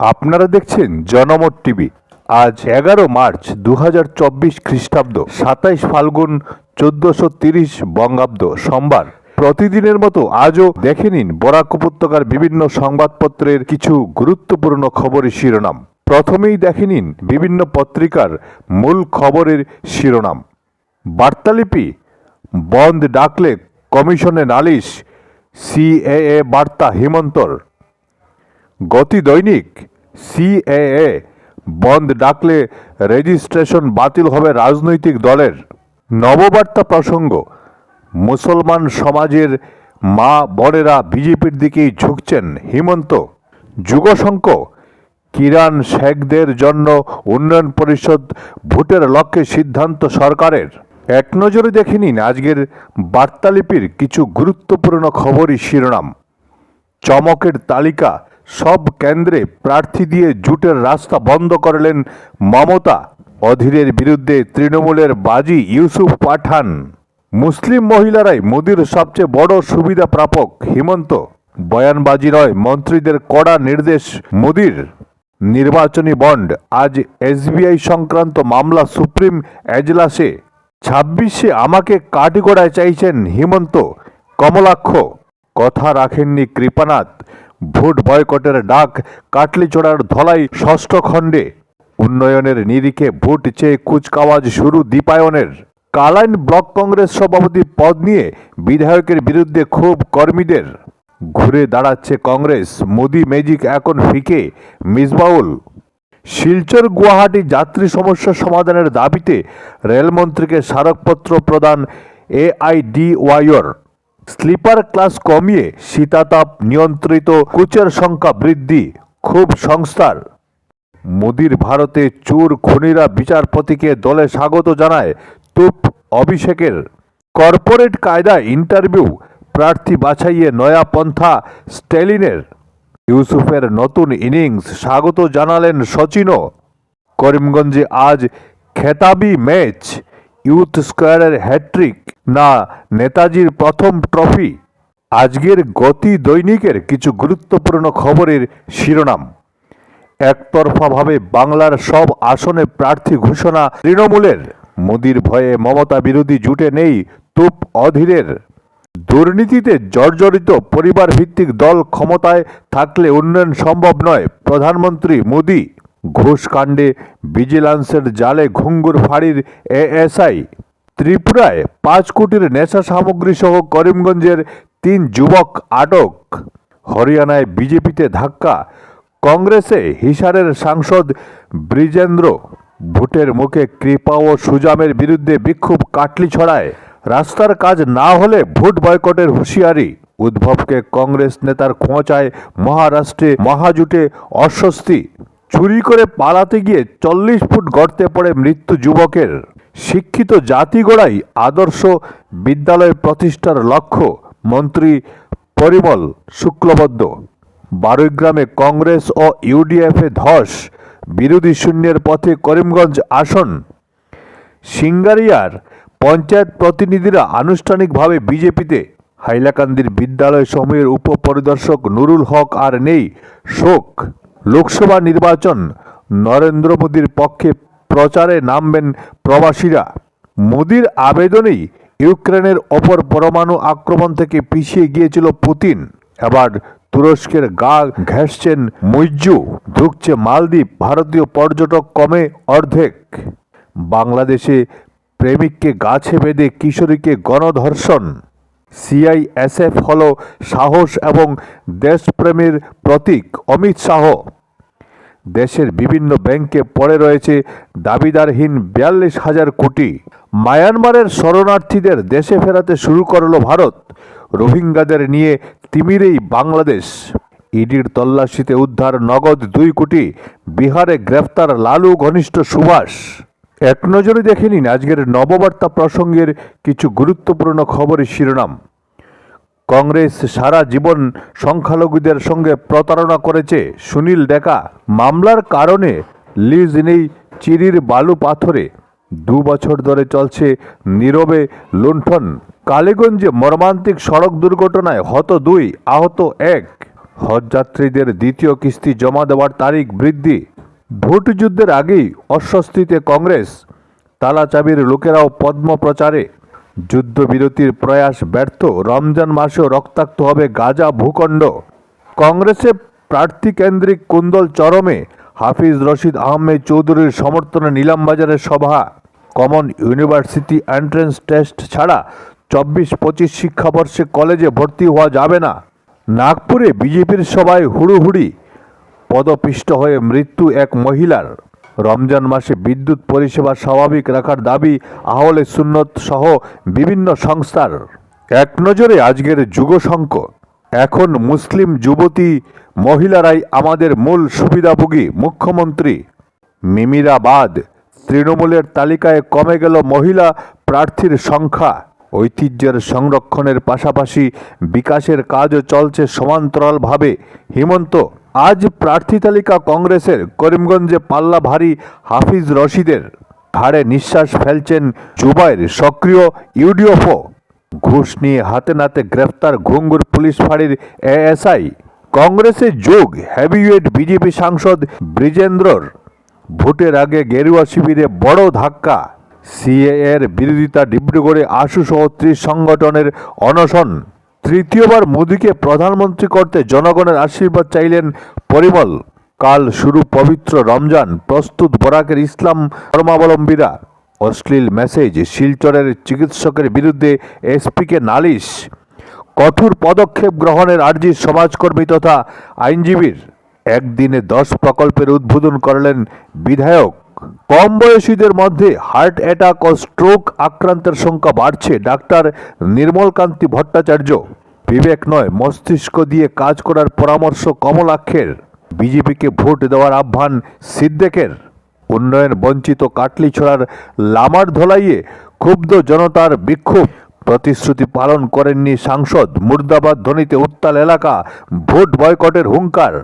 আপনারা দেখছেন জনমত টিভি। আজ এগারো মার্চ দু খ্রিস্টাব্দ, সাতাইশ ফাল্গুন চোদ্দশো তিরিশ বঙ্গাব্দ সোমবার। প্রতিদিনের মতো আজও দেখে নিন বরাক উপত্যকার বিভিন্ন সংবাদপত্রের কিছু গুরুত্বপূর্ণ খবরের শিরোনাম। প্রথমেই দেখে নিন বিভিন্ন পত্রিকার মূল খবরের শিরোনাম। বার্তালিপি, বন্ধ ডাকলে কমিশনে নালিশ, সিএএ বার্তা হিমন্তর। গতি দৈনিক সিএএ বন্ধ ডাকলে রেজিস্ট্রেশন বাতিল হবে রাজনৈতিক দলের। নববার্তা প্রসঙ্গ, মুসলমান সমাজের মা বড়েরা বিজেপির দিকেই ঝুঁকছেন হিমন্ত। যুগশঙ্ক, কিরান শেখদের জন্য উন্নয়ন পরিষদ ভোটের লক্ষ্যে সিদ্ধান্ত সরকারের। এক নজরে দেখে নিন আজকের বার্তালিপির কিছু গুরুত্বপূর্ণ খবরই শিরোনাম। চমকের তালিকা সব কেন্দ্রে প্রার্থী দিয়ে জুটের রাস্তা বন্ধ করলেন মমতা। অধীরের বিরুদ্ধে তৃণমূলের বাজি ইউসুফ পাঠান। মুসলিম মহিলারাই মোদির সবচেয়ে বড় সুবিধা প্রাপক হিমন্ত। বয়ানবাজি নয়, মন্ত্রীদের কড়া নির্দেশ মোদির। নির্বাচনী বন্ড, আজ এসবিআই সংক্রান্ত মামলা সুপ্রিম এজলাসে। ছাব্বিশে আমাকে কাটিগড়ায় চাইছেন হিমন্ত। কমলাক্ষ। কথা রাখেননি কৃপানাথ। ভোট বয়কটের ডাক কাটলিচড়ার ধলাই ষষ্ঠ খণ্ডে। উন্নয়নের নিরিখে ভোট চেয়ে কুচকাওয়াজ শুরু দীপায়নের। কালাইন ব্লক কংগ্রেস সভাপতি পদ নিয়ে বিধায়কের বিরুদ্ধে ক্ষোভ কর্মীদের। ঘুরে দাঁড়াচ্ছে কংগ্রেস, মোদি ম্যাজিক এখন ফিকে, মিসবাউল। শিলচর গুয়াহাটি যাত্রী সমস্যা সমাধানের দাবিতে রেলমন্ত্রীকে স্মারকপত্র প্রদান এআইডিওয়াইর স্লিপার ক্লাস কমিয়ে শীতাতাপ নিয়ন্ত্রিত কোচের সংখ্যা বৃদ্ধি খুব সংস্থার। মোদির ভারতে চোর খুনিরা বিচারপতিকে দলে স্বাগত জানায় তুপ অভিষেকের। কর্পোরেট কায়দা ইন্টারভিউ, প্রার্থী বাছাইয়ে নয়া পন্থা স্ট্যালিনের। ইউসুফের নতুন ইনিংস স্বাগত জানালেন সচিনও। করিমগঞ্জে আজ খেতাবি ম্যাচ। ইউথ স্কোয়ারের হ্যাট্রিক না নেতাজির প্রথম ট্রফি? আজকের গতি দৈনিকের কিছু গুরুত্বপূর্ণ খবরের শিরোনাম। একতরফাভাবে বাংলার সব আসনে প্রার্থী ঘোষণা তৃণমূলের। মোদির ভয়ে মমতা বিরোধী জুটে নেই তুপ অধীরের। দুর্নীতিতে জর্জরিত পরিবার ভিত্তিক দল ক্ষমতায় থাকলে উন্নয়ন সম্ভব নয়, প্রধানমন্ত্রী মোদি। ঘুষ কাণ্ডে ভিজিলান্সের জালে ঘুঙ্গুর ফাঁড়ির এএসআই ত্রিপুরায় পাঁচ কোটির নেশা সামগ্রী সহ করিমগঞ্জের তিন যুবক আটক। হরিয়ানায় বিজেপিতে ধাক্কা, কংগ্রেসে হিসারের সাংসদ ব্রিজেন্দ্র, ভোটের মুখে কৃপা ও সুজামের বিরুদ্ধে বিক্ষোভ কাটলি ছড়ায়। রাস্তার কাজ না হলে ভোট বয়কটের হুঁশিয়ারি, উদ্ভবকে কংগ্রেস নেতার খোঁচায় মহারাষ্ট্রে মহাজুটে অস্বস্তি। চুরি করে পালাতে গিয়ে চল্লিশ ফুট গর্তে পড়ে মৃত্যু যুবকের। শিক্ষিত জাতি গড়াই আদর্শ বিদ্যালয় প্রতিষ্ঠার লক্ষ্য, মন্ত্রী পরিমল শুক্লবদ্ধ বারুইগ্রামে কংগ্রেস ও ইউডিএফে ধস, বিরোধী শূন্যের পথে করিমগঞ্জ আসন। সিঙ্গারিয়ার পঞ্চায়েত প্রতিনিধিরা আনুষ্ঠানিকভাবে বিজেপিতে, হাইলাকান্দির বিদ্যালয় সমূহের উপপরিদর্শক নুরুল হক আর নেই, শোক। লোকসভা নির্বাচন, নরেন্দ্র মোদীর পক্ষে প্রচারে নামবেন প্রবাসীরা। মোদীর আবেদনেই ইউক্রেনের ওপর পরমাণু আক্রমণ থেকে পিছিয়ে গিয়েছিল পুতিন। এবার তুরস্কের গা ঘেঁষছেন মুইজ্জু ঢুকছে মালদ্বীপ, ভারতীয় পর্যটক কমে অর্ধেক। বাংলাদেশে প্রেমিককে গাছে বেঁধে কিশোরীকে গণধর্ষণ। সিআইএসএফ হল সাহস এবং দেশপ্রেমের প্রতীক অমিত শাহ। দেশের বিভিন্ন ব্যাংকে পড়ে রয়েছে দাবিদারহীন বিয়াল্লিশ হাজার কোটি। মায়ানমারের শরণার্থীদের দেশে ফেরাতে শুরু করল ভারত। রোহিঙ্গাদের নিয়ে তিমিরেই বাংলাদেশ। ইডির তল্লাশিতে উদ্ধার নগদ দুই কোটি। বিহারে গ্রেফতার লালু ঘনিষ্ঠ সুভাষ। এক নজরে দেখে নিন আজকের নববার্তা প্রসঙ্গের কিছু গুরুত্বপূর্ণ খবরের শিরোনাম। কংগ্রেস সারা জীবন সংখ্যালঘুদের সঙ্গে প্রতারণা করেছে। সুনীল ডেকা, মামলার কারণে লিজ নেই চিরির বালু পাথরে। দু বছর ধরে চলছে নীরবে লুণ্ঠন। কালীগঞ্জে মর্মান্তিক সড়ক দুর্ঘটনায় হত দুই, আহত এক। হজযাত্রীদের দ্বিতীয় কিস্তি জমা দেওয়ার তারিখ বৃদ্ধি। ভোট যুদ্ধের আগেই অস্বস্তিতে কংগ্রেস। তালা চাবির লোকেরাও পদ্ম প্রচারে যুদ্ধবিরতির প্রয়াস ব্যর্থ, রমজান মাসেও রক্তাক্ত হবে গাজা ভূখণ্ড। কংগ্রেসে প্রার্থী কেন্দ্রিক কুন্দল চরমে, হাফিজ রশিদ আহমেদ চৌধুরীর সমর্থনে নিলামবাজারের সভা। কমন ইউনিভার্সিটি এন্ট্রেন্স টেস্ট ছাড়া চব্বিশ পঁচিশ শিক্ষাবর্ষে কলেজে ভর্তি হওয়া যাবে না। নাগপুরে বিজেপির সভায় হুড়ুহুড়ি। পদপিষ্ট হয়ে মৃত্যু এক মহিলার। রমজান মাসে বিদ্যুৎ পরিষেবা স্বাভাবিক রাখার দাবি আহলে সুন্নত সহ বিভিন্ন সংস্থার। এক নজরে আজকের যুগশঙ্ক এখন মুসলিম যুবতী মহিলারাই আমাদের মূল সুবিধাভোগী মুখ্যমন্ত্রী। মিমিরাবাদ, তৃণমূলের তালিকায় কমে গেল মহিলা প্রার্থীর সংখ্যা। ঐতিহ্যের সংরক্ষণের পাশাপাশি বিকাশের কাজও চলছে সমান্তরালভাবে। হিমন্ত, আজ প্রার্থী তালিকা কংগ্রেসের করিমগঞ্জে পাল্লা ভারী হাফিজ রশিদের। ঘাড়ে নিঃশ্বাস ফেলছেন জুবাইর সক্রিয় ইউডিওফো ঘুষ নিয়ে হাতে নাতে গ্রেফতার ঘুঙ্গুর পুলিশ ফাঁড়ির এএসআই। কংগ্রেসে যোগ হেভিওয়েট বিজেপি সাংসদ ব্রিজেন্দ্রর। ভোটের আগে গেরুয়া শিবিরে বড় ধাক্কা। সিএ এর বিরোধিতা ডিব্রুগড়ে আশু সহ ত্রিশ সংগঠনের অনশন। তৃতীয়বার মোদীকে প্রধানমন্ত্রী করতে জনগণের আশীর্বাদ চাইলেন পরিমল। কাল শুরু পবিত্র রমজান, প্রস্তুত বরাকের ইসলাম ধর্মাবলম্বীরা। অশ্লীল মেসেজ, শিলচরের চিকিৎসকের বিরুদ্ধে এসপিকে নালিশ। কঠোর পদক্ষেপ গ্রহণের আর্জি সমাজকর্মী তথা আইনজীবীর। একদিনে দশ প্রকল্পের উদ্বোধন করলেন বিধায়ক। কম বয়সীদের মধ্যে হার্ট অ্যাটাক ও স্ট্রোক আক্রান্তের সংখ্যা বাড়ছে। ডাক্তার নির্মলকান্তি ভট্টাচার্য, বিবেক নয়, মস্তিষ্ক দিয়ে কাজ করার পরামর্শ কমলাক্ষের বিজেপিকে ভোট দেওয়ার আহ্বান সিদ্দেকের। উন্নয়ন বঞ্চিত কাটলিছড়ার লামার ধলাইয়ে ক্ষুব্ধ জনতার বিক্ষোভ। প্রতিশ্রুতি পালন করেননি সাংসদ মুর্দাবাদ ধ্বনিতে উত্তাল এলাকা, ভোট বয়কটের হুঙ্কার।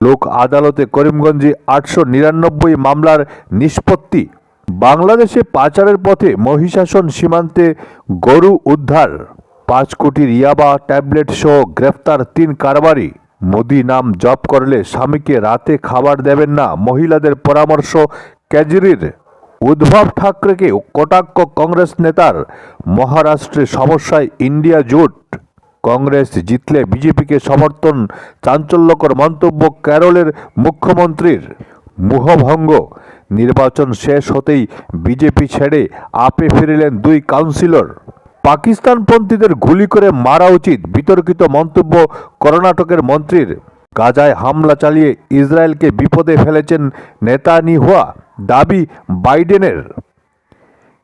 লোক আদালতে করিমগঞ্জে আটশো নিরানব্বই মামলার নিষ্পত্তি। বাংলাদেশে পাচারের পথে মহিষাসন সীমান্তে গরু উদ্ধার। পাঁচ কোটি ইয়াবা ট্যাবলেট সহ গ্রেফতার তিন কারবারি। মোদি নাম জপ করলে স্বামীকে রাতে খাবার দেবেন না মহিলাদের পরামর্শ কেজরির উদ্ভব ঠাকরেকে কটাক্ষ কংগ্রেস নেতার। মহারাষ্ট্রে সমস্যায় ইন্ডিয়া জোট। কংগ্রেস জিতলে বিজেপিকে সমর্থন, চাঞ্চল্যকর মন্তব্য কেরলের মুখ্যমন্ত্রীর। মুহভঙ্গ নির্বাচন শেষ হতেই বিজেপি ছেড়ে আপে ফিরলেন দুই কাউন্সিলর। পাকিস্তানপন্থীদের গুলি করে মারা উচিত বিতর্কিত মন্তব্য কর্ণাটকের মন্ত্রীর। গাজায় হামলা চালিয়ে ইসরায়েলকে বিপদে ফেলেছেন নেতানিহুয়া দাবি বাইডেনের।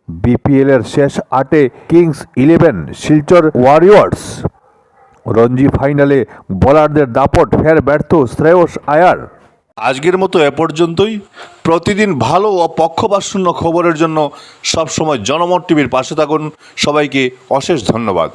বিপিএলের শেষ আটে kings eleven Silchar warriors Ranji ফাইনালে বোলারদের দাপট, ফের ব্যর্থ শ্রেয়স আয়ার। আজকের মতো এ পর্যন্তই। প্রতিদিন ভালো ও পক্ষপাতশূন্য খবরের জন্য সবসময় জনমত টিভির পাশে থাকুন। সবাইকে অশেষ ধন্যবাদ।